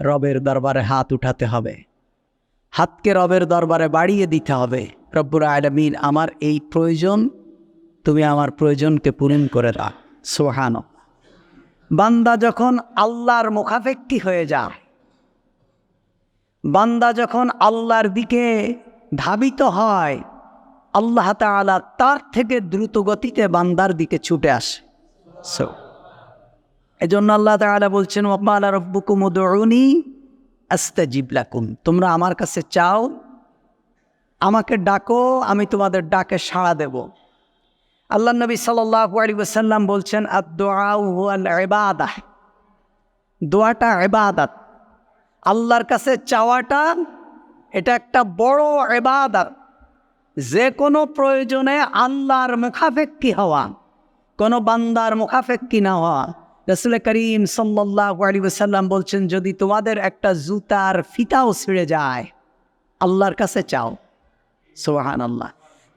রবের দরবারে হাত উঠাতে হবে। হাতকে রবের দরবারে বাড়িয়ে দিতে হবে। রব্বুর আলমিন, আমার এই প্রয়োজন, তুমি আমার প্রয়োজনকে পূরণ করে দাও। সোহান বান্দা যখন আল্লাহর মুখাপেক্ষি হয়ে যায়, বান্দা যখন আল্লাহর দিকে ধাবিত হয়, আল্লাহ তাআলা তার থেকে দ্রুত গতিতে বান্দার দিকে ছুটে আসে। সো এই জন্য আল্লাহ তাআলা বলছেন ওয়াল্লা রব্বুকুম উদউনি আস্তাজিব লাকুম। তোমরা আমার কাছে চাও, আমাকে ডাকো, আমি তোমাদের ডাকে সাড়া দেব। আল্লাহ নবী আলাইহি ওয়াসাল্লাম বলছেন ইবাদাহ। দোয়াটা ইবাদত। আল্লাহর কাছে চাওয়াটা, এটা একটা বড় এবাদত যে কোনো প্রয়োজনে আল্লাহর মুখাফেক্ষি হওয়া, কোনো বান্দার মুখাফেক্ষি না হওয়া রসুল করিম সাল্লাহ আলী সাল্লাম বলছেন, যদি তোমাদের একটা জুতার ফিতাও ছিঁড়ে যায়, আল্লাহর কাছে চাও। সোহান আল্লাহ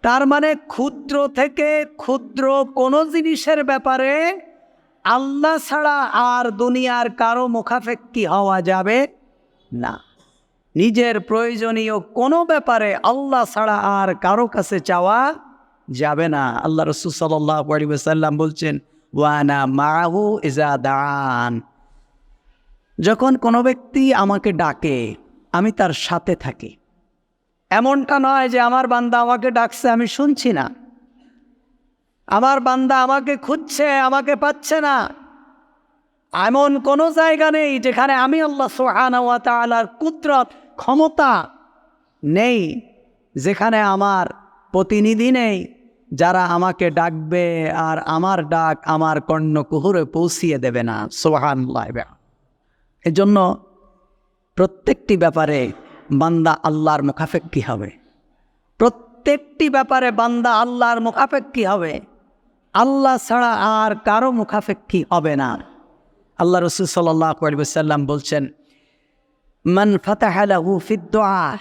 তার মানে ক্ষুদ্র থেকে ক্ষুদ্র কোনো জিনিসের ব্যাপারে আল্লাহ ছাড়া আর দুনিয়ার কারও মুখাফেক্ষি হওয়া যাবে না। নিজের প্রয়োজনীয় কোনো ব্যাপারে আল্লাহ ছাড়া আর কারও কাছে চাওয়া যাবে না। আল্লাহ রসুল সাল্লাহ আলী সাল্লাম বলছেন মাহু দান যখন কোনো ব্যক্তি আমাকে ডাকে, আমি তার সাথে থাকি। এমনটা নয় যে আমার বান্দা আমাকে ডাকছে, আমি শুনছি না। আমার বান্দা আমাকে খুঁজছে, আমাকে পাচ্ছে না। এমন কোনো জায়গা নেই যেখানে আমি আল্লাহ সোহানা তালার কুদরত, ক্ষমতা নেই, যেখানে আমার প্রতিনিধি নেই। যারা আমাকে ডাকবে আর আমার ডাক আমার কর্ণকুহুরে পৌঁছিয়ে দেবে না। সোহান লাইবে এজন্য প্রত্যেকটি ব্যাপারে বান্দা আল্লাহর মুখাফেক্ষি হবে। প্রত্যেকটি ব্যাপারে বান্দা আল্লাহর মুখাফেক্ষি হবে। আল্লাহ ছাড়া আর কারও মুখাফেক্ষি হবে না। আল্লাহ রসুল সাল্লাহ সাল্লাম বলছেন, মান ফাতাহালাহু ফিদ্দোয়া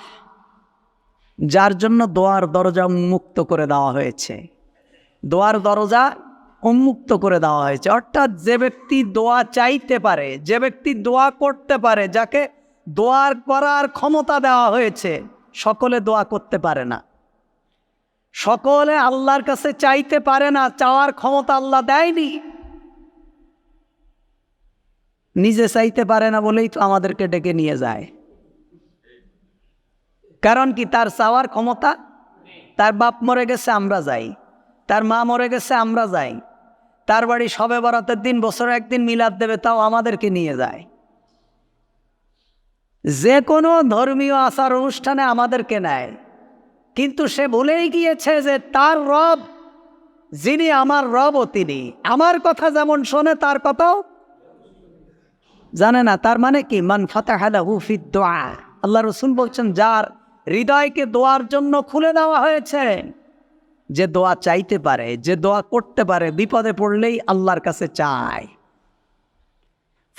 যার জন্য দোয়ার দরজা উন্মুক্ত করে দেওয়া হয়েছে। দোয়ার দরজা উন্মুক্ত করে দেওয়া হয়েছে। অর্থাৎ যে ব্যক্তি দোয়া চাইতে পারে, যে ব্যক্তি দোয়া করতে পারে, যাকে দোয়ার করার ক্ষমতা দেওয়া হয়েছে, সকলে দোয়া করতে পারে না। সকলে আল্লাহর কাছে চাইতে পারে না, চাওয়ার ক্ষমতা আল্লাহ দেয়নি। নিজে চাইতে পারে না বলেই তো আমাদেরকে ডেকে নিয়ে যায়। কারণ কি তার চাওয়ার ক্ষমতা? তার বাপ মরে গেছে, আমরা যাই। তার মা মরে গেছে, আমরা যাই। তার বাড়ি সবে বরাতের দিন, বছরে একদিন মিলাদ দেবে, তাও আমাদেরকে নিয়ে যায়। যে কোনো ধর্মীয় আচার অনুষ্ঠানে আমাদেরকে নেয়। কিন্তু সে ভুলেই গিয়েছে যে তার রব, যিনি আমার রবও তিনি। আমার কথা যেমন শোনে, তার কথাও জানে না। তার মানে কি? মান ফাতাহালা হুফিদ দোয়া। আল্লাহ রসুল বলছেন, যার হৃদয়কে দোয়ার জন্য খুলে দেওয়া হয়েছে। যে দোয়া চাইতে পারে, যে দোয়া করতে পারে, বিপদে পড়লেই আল্লাহর কাছে চায়।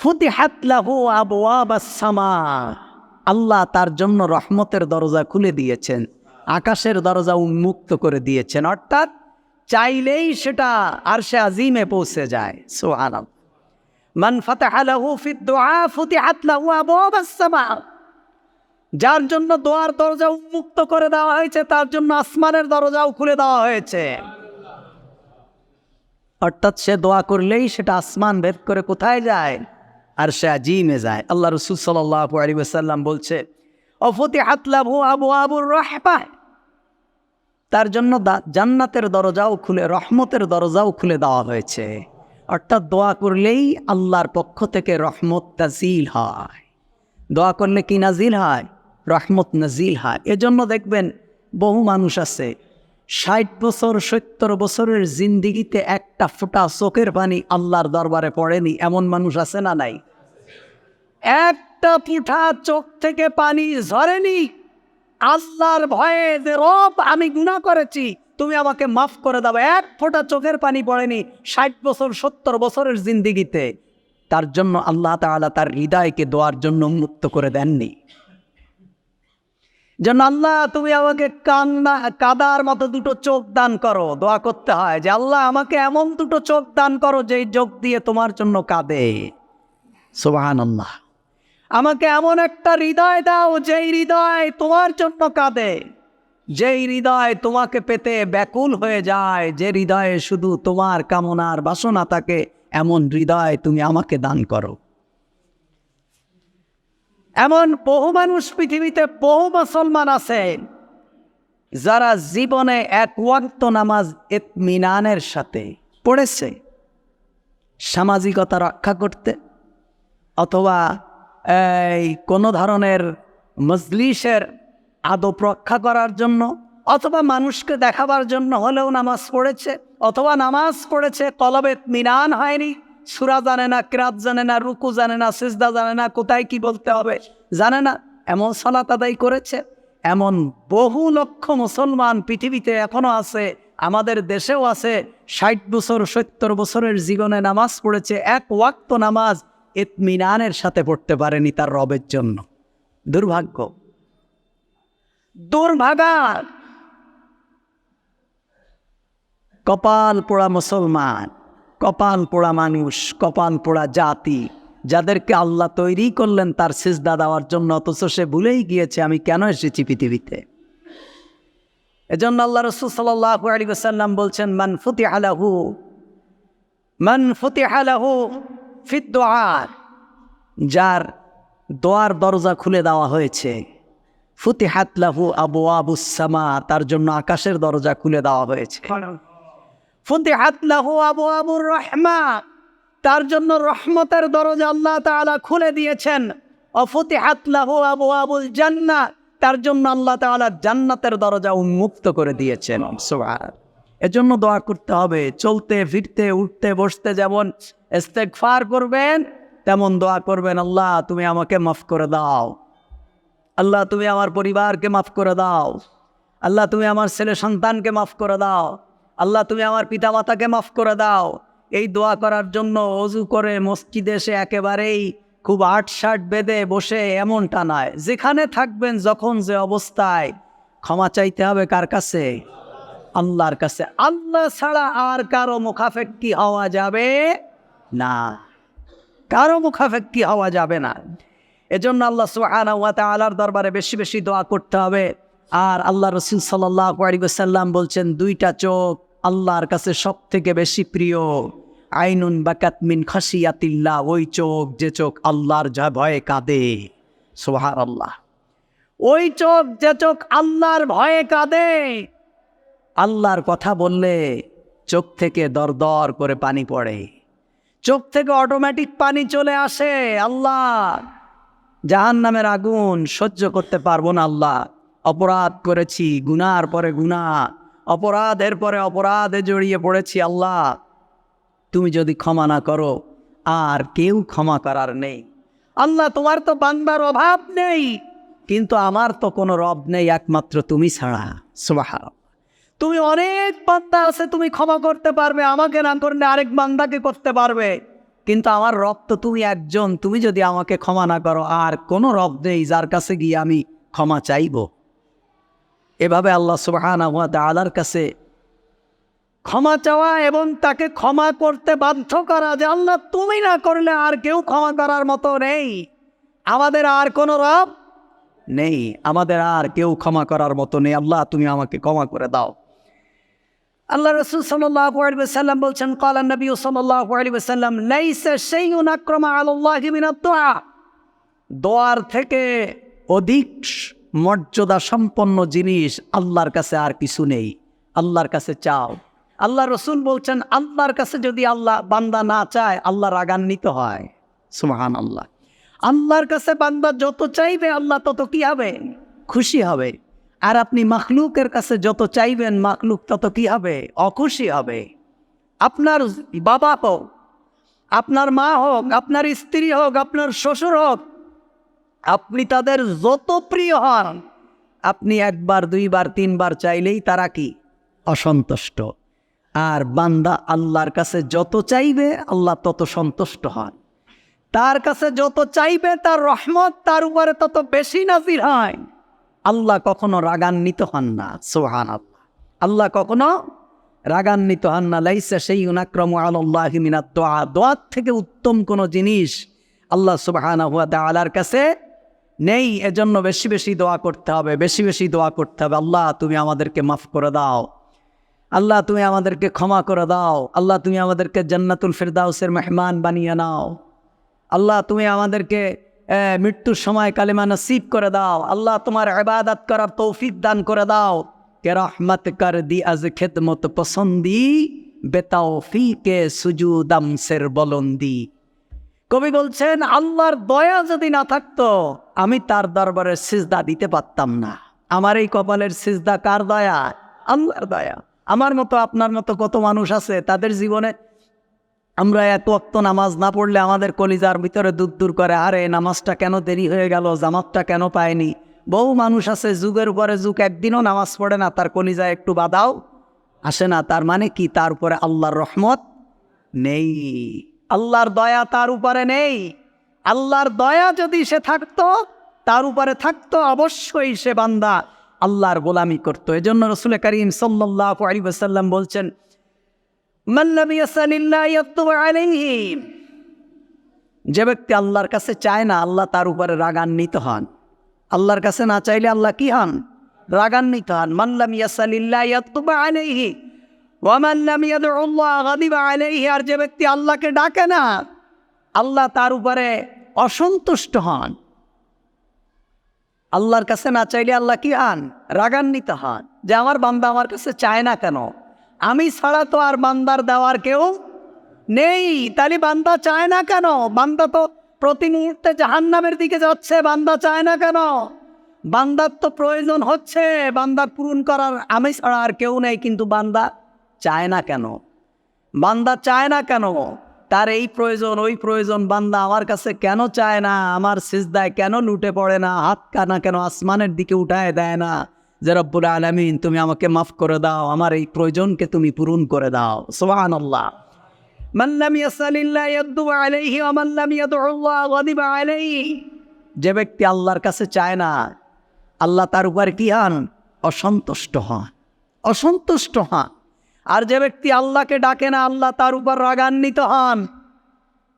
ফুতি হাতলাহু আবওয়াবাসমা আল্লাহ তার জন্য রহমতের দরজা খুলে দিয়েছেন, আকাশের দরজা উন্মুক্ত করে দিয়েছেন। অর্থাৎ চাইলেই সেটা আর সে আজিমে পৌঁছে যায়। সোহান মান ফাতাহালাহু ফিদ দুআ ফুতিহাত লাহু যার জন্য দোয়ার দরজা উন্মুক্ত করে দেওয়া হয়েছে, তার জন্য আসমানের দরজাও খুলে দেওয়া হয়েছে। অর্থাৎ সে দোয়া করলেই সেটা আসমান ভেদ করে কোথায় যায়? আর সে আজিমে যায়। আল্লাহ রসুল সাল্লাহ সাল্লাম বলছে অফতি হাতলাভু আবু আবুর রহপায় তার জন্য জান্নাতের দরজাও খুলে, রহমতের দরজাও খুলে দেওয়া হয়েছে। অর্থাৎ দোয়া করলেই আল্লাহর পক্ষ থেকে রহমত নাজিল হয়। দোয়া করলে কি নাজিল হয়? রহমত নাজিল হয়। এজন্য দেখবেন বহু মানুষ আছে, ষাট বছর, সত্তর বছরের জিন্দিগিতে একটা ফোঁটা চোখের পানি আল্লাহর দরবারে পড়েনি, এমন মানুষ আছে না নাই? একটা ফুটা চোখ থেকে পানি ঝরেনি। আল্লাহর ভয়ে যে রব আমি গুণা করেছি, তুমি আমাকে মাফ করে দাও, এক ফোঁটা চোখের পানি পড়েনি ষাট বছর, সত্তর বছরের জিন্দিগিতে। তার জন্য আল্লাহ তাআলা তার হৃদয়কে দোয়ার জন্য উন্মুক্ত করে দেননি। যেন আল্লাহ, তুমি আমাকে কান্না, কাদার মতো দুটো চোখ দান করো। দোয়া করতে হয় যে আল্লাহ, আমাকে এমন দুটো চোখ দান করো যে চোখ দিয়ে তোমার জন্য কাঁদে। সোবাহান আল্লাহ আমাকে এমন একটা হৃদয় দাও যেই হৃদয় তোমার জন্য কাঁদে। যেই হৃদয় তোমাকে পেতে ব্যাকুল হয়ে যায়, যে হৃদয়ে শুধু তোমার কামনার বাসনা থাকে, এমন হৃদয় তুমি আমাকে দান করো। এমন বহু মানুষ পৃথিবীতে বহু মুসলমান আছে যারা জীবনে এক ওয়াক্ত নামাজ এতমিনানের সাথে পড়েছে। সামাজিকতা রক্ষা করতে অথবা এই কোনো ধরনের মজলিসের আদব রক্ষা করার জন্য অথবা মানুষকে দেখাবার জন্য হলেও নামাজ পড়েছে, অথবা নামাজ পড়েছে কলবে মিনান হয়নি। সুরা জানে না, ক্রাত জানে না, রুকু জানে না, সিজদা জানে না, কোথায় কি বলতে হবে? জানে না। এমন সলাত আদায় করেছে। এমন বহু লক্ষ মুসলমান পৃথিবীতে এখনও আছে, আমাদের দেশেও আছে। ষাট বছর, সত্তর বছরের জীবনে নামাজ পড়েছে, এক ওয়াক্ত নামাজ এতমিনানের সাথে পড়তে পারেনি তার রবের জন্য। দুর্ভাগ্য। দুর্ভাগা। কপাল পোড়া মুসলমান। কপাল পোড়া মানুষ, কপাল পোড়া জাতি, যাদেরকে আল্লাহ তৈরি করলেন তার সিজদা দেওয়ার জন্য, অথচ সে ভুলেই গিয়েছে, আমি কেন এসেছি পৃথিবীতে? এজন্য আল্লাহ রসুল সাল্লাহ আলী সাল্লাম বলছেন, মান ফুতি আলাহু মান ফুতি আলাহু ফিদ দোয়ার যার দোয়ার দরজা খুলে দেওয়া হয়েছে। ফুতি হাতলাহু আবু আবুসামা তার জন্য আকাশের দরজা খুলে দেওয়া হয়েছে। ফুতি হাতলাহু আবু আবুর রহমা তার জন্য রহমতের দরজা আল্লাহ তাআলা খুলে দিয়েছেন। অফুতি হাতলাহু আবু আবুল জান্না তার জন্য আল্লাহ তাআলা জান্নাতের দরজা উন্মুক্ত করে দিয়েছেন। এজন্য দোয়া করতে হবে, চলতে, ফিরতে, উঠতে, বসতে যেমন ইস্তেগফার করবেন, তেমন দোয়া করবেন, আল্লাহ তুমি আমাকে মাফ করে দাও। আল্লাহ তুমি আমার পরিবারকে মাফ করে দাও। আল্লাহ তুমি আমার ছেলে সন্তানকে মাফ করে দাও। আল্লাহ, তুমি আমার পিতা মাতাকে মাফ করে দাও। এই দোয়া করার জন্য অজু করে মসজিদে এসে একেবারেই খুব আট ষাট বেঁধে বসে এমনটা নয়। যেখানে থাকবেন, যখন যে অবস্থায়। ক্ষমা চাইতে হবে কার কাছে? আল্লাহর কাছে। আল্লাহ ছাড়া আর কারও মুখাফেক্কি হওয়া যাবে না। কারও মুখাফেক্কি হওয়া যাবে না। এজন্য আল্লাহ সুবহানাহু ওয়া তাআলার দরবারে বেশি বেশি দোয়া করতে হবে। আর আল্লাহ রসুল সাল্লাল্লাহু আলাইহি ওয়াসাল্লাম বলছেন, দুইটা চোখ আল্লাহর কাছে সব থেকে বেশি প্রিয়। আইনুন বাকাত মিন খাসিয়াতিল্লাহ ওই চোখ যে চোখ আল্লাহর যা ভয়ে কাঁদে। সোহার আল্লাহ ওই চোখ যে চোখ আল্লাহর ভয়ে কাঁদে। আল্লাহর কথা বললে চোখ থেকে দর দর করে পানি পড়ে। চোখ থেকে অটোমেটিক পানি চলে আসে আল্লাহ। জাহান নামের আগুন সহ্য করতে পারব না আল্লাহ। অপরাধ করেছি, গুনার পরে গুণা, অপরাধের পরে অপরাধে জড়িয়ে পড়েছি আল্লাহ। তুমি যদি ক্ষমা না করো, আর কেউ ক্ষমা করার নেই। আল্লাহ, তোমার তো বান্দার অভাব নেই, কিন্তু আমার তো কোনো রব নেই একমাত্র তুমি ছাড়া। সুবাহার তুমি অনেক বান্দা আছে, তুমি ক্ষমা করতে পারবে, আমাকে না করলে আরেক বান্দাকে করতে পারবে। কিন্তু আমার রব তো তুমি একজন, তুমি যদি আমাকে ক্ষমা না করো, আর কোনো রব নেই যার কাছে গিয়ে আমি ক্ষমা চাইব। এভাবে আল্লাহ সুবাহানা আলার কাছে ক্ষমা চাওয়া এবং তাকে ক্ষমা করতে বাধ্য করা যে, আল্লাহ, তুমি না করলে আর কেউ ক্ষমা করার মতো নেই। আমাদের আর কোনো রব নেই। আমাদের আর কেউ ক্ষমা করার মতো নেই। আল্লাহ, তুমি আমাকে ক্ষমা করে দাও। আল্লাহ রসুল সাল্লাম বলছেন কালা নবী সাল্লাম লাইসা শাইউন আক্রমা আলাল্লাহি মিনাত দুআ দোয়ার থেকে অধিক মর্যাদা সম্পন্ন জিনিস আল্লাহর কাছে আর কিছু নেই। আল্লাহর কাছে চাও। আল্লাহ রসুল বলছেন, আল্লাহর কাছে যদি আল্লাহ বান্দা না চায়, আল্লাহ রাগান্বিত হয়। সুমাহান আল্লাহ আল্লাহর কাছে বান্দা যত চাইবে, আল্লাহ তত কি হবে? খুশি হবে। আর আপনি মাখলুকের কাছে যত চাইবেন, মাখলুক তত কি হবে? অখুশি হবে। আপনার বাবা হোক, আপনার মা হোক, আপনার স্ত্রী হোক, আপনার শ্বশুর হোক আপনি তাদের যত প্রিয় হন, আপনি একবার, দুইবার, তিনবার চাইলেই তারা কি? অসন্তুষ্ট। আর বান্দা আল্লাহর কাছে যত চাইবে, আল্লাহ তত সন্তুষ্ট হন। তার কাছে যত চাইবে, তার রহমত তার উপরে তত বেশি নাজির হয়। আল্লাহ কখনো রাগান্বিত হন না সোহান আল্লাহ আল্লাহ কখনো রাগান্বিত হন না। লাইসা সেই উনাক্রম আল্লাহ মিনা দোয়া। দোয়ার থেকে উত্তম কোনো জিনিস আল্লাহ সুবাহানা হুয়া তালার কাছে নেই, এজন্য বেশি বেশি দোয়া করতে হবে, বেশি বেশি দোয়া করতে হবে। আল্লাহ, তুমি আমাদেরকে মাফ করে দাও। আল্লাহ, তুমি আমাদেরকে ক্ষমা করে দাও। আল্লাহ, তুমি আমাদেরকে জান্নাতুল ফেরদাউসের মেহমান বানিয়ে নাও। আল্লাহ, তুমি আমাদেরকে মৃত্যুর সময় কালিমা নসিব করে দাও। আল্লাহ, তোমার ইবাদত করার তৌফিক দান করে দাও। কে রহমত কর দি আজ খেদমত পসন্দি বেতাওফি কে সুজুদাম সের বলন্দি। কবি বলছেন, আল্লাহর দয়া যদি না থাকতো, আমি তার দরবারের সিজদা দিতে পারতাম না। আমার এই কপালের সিজদা কার দয়া? আল্লাহর দয়া। আমার মতো, আপনার মতো কত মানুষ আছে, তাদের জীবনে আমরা এত অক্ত নামাজ না পড়লে আমাদের কলিজার ভিতরে দূর দূর করে, আরে, নামাজটা কেন দেরি হয়ে গেল? জামাতটা কেন পায়নি? বহু মানুষ আছে, যুগের উপরে যুগ, একদিনও নামাজ পড়ে না, তার কলিজায় একটু বাদাও আসে না, তার মানে কি? তার উপরে আল্লাহর রহমত নেই। আল্লাহর দয়া তার উপরে নেই। আল্লাহর দয়া যদি সে থাকতো, তার উপরে থাকতো অবশ্যই সে বান্দা আল্লাহর গোলামি করতো। এজন্য রসুল করিম সাল্লাহ বলছেন যে ব্যক্তি আল্লাহর কাছে চায় না, আল্লাহ তার উপরে রাগান্বিত হন। আল্লাহর কাছে না চাইলে আল্লাহ কি হন? রাগান্বিত হন। মাল্লাম ইয়াসালিল্লাহ আলাইহি আর যে ব্যক্তি আল্লাহকে ডাকে না, আল্লাহ তার উপরে অসন্তুষ্ট হন। আল্লাহর কাছে না চাইলে আল্লাহ কি হন? রাগান্বিত হন। যে আমার বান্দা আমার কাছে চায় না কেন? আমি ছাড়া তো আর বান্দার দেওয়ার কেউ নেই। তাহলে বান্দা চায় না কেন? বান্দা তো প্রতি মুহূর্তে জাহান্নামের দিকে যাচ্ছে, বান্দা চায় না কেন? বান্দার তো প্রয়োজন হচ্ছে, বান্দার পূরণ করার আমি ছাড়া আর কেউ নেই, কিন্তু বান্দা চায় না কেন? বান্দা চায় না কেন? তার এই প্রয়োজন, ওই প্রয়োজন বান্দা আমার কাছে কেন চায় না? আমার সিজদায় কেন লুটে পড়ে না? হাত কানা কেন আসমানের দিকে উঠায় দেয় না? যে রব্বুল আলমিন, তুমি আমাকে মাফ করে দাও, আমার এই প্রয়োজনকে তুমি পূরণ করে দাও। সোহান আল্লাহ যে ব্যক্তি আল্লাহর কাছে চায় না, আল্লাহ তার উপর কি হন? অসন্তুষ্ট হন। অসন্তুষ্ট হন। আর যে ব্যক্তি আল্লাহকে ডাকে না, আল্লাহ তার উপর রাগান্বিত হন।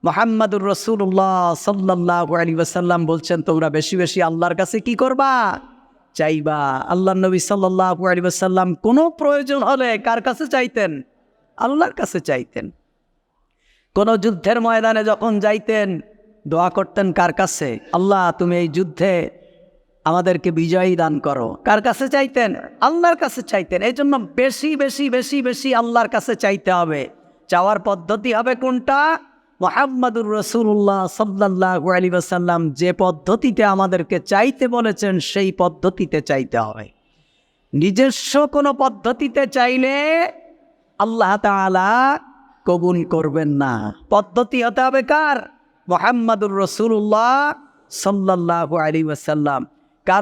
মোহাম্মদুর রসুল্লাহ সাল্লাহ আলী ওসাল্লাম বলছেন, তোমরা বেশি বেশি আল্লাহর কাছে কি করবা? চাইবা। আল্লাহ নবী সাল্লাহ আলী ওসাল্লাম কোনো প্রয়োজন হলে কার কাছে চাইতেন? আল্লাহর কাছে চাইতেন। কোন যুদ্ধের ময়দানে যখন যাইতেন, দোয়া করতেন কার কাছে? আল্লাহ, তুমি এই যুদ্ধে আমাদেরকে বিজয়ী দান করো। কার কাছে চাইতেন? আল্লাহর কাছে চাইতেন। এই জন্য বেশি বেশি বেশি বেশি আল্লাহর কাছে চাইতে হবে। চাওয়ার পদ্ধতি হবে কোনটা? মোহাম্মদুর রসুল্লাহ সাল্লাহ আলী আসাল্লাম যে পদ্ধতিতে আমাদেরকে চাইতে বলেছেন, সেই পদ্ধতিতে চাইতে হবে। নিজস্ব কোনো পদ্ধতিতে চাইলে আল্লাহ তাআলা কবুল করবেন না। পদ্ধতি হতে হবে কার? মোহাম্মদুর রসুল্লাহ সাল্লাহ আলী ওয়াসাল্লাম।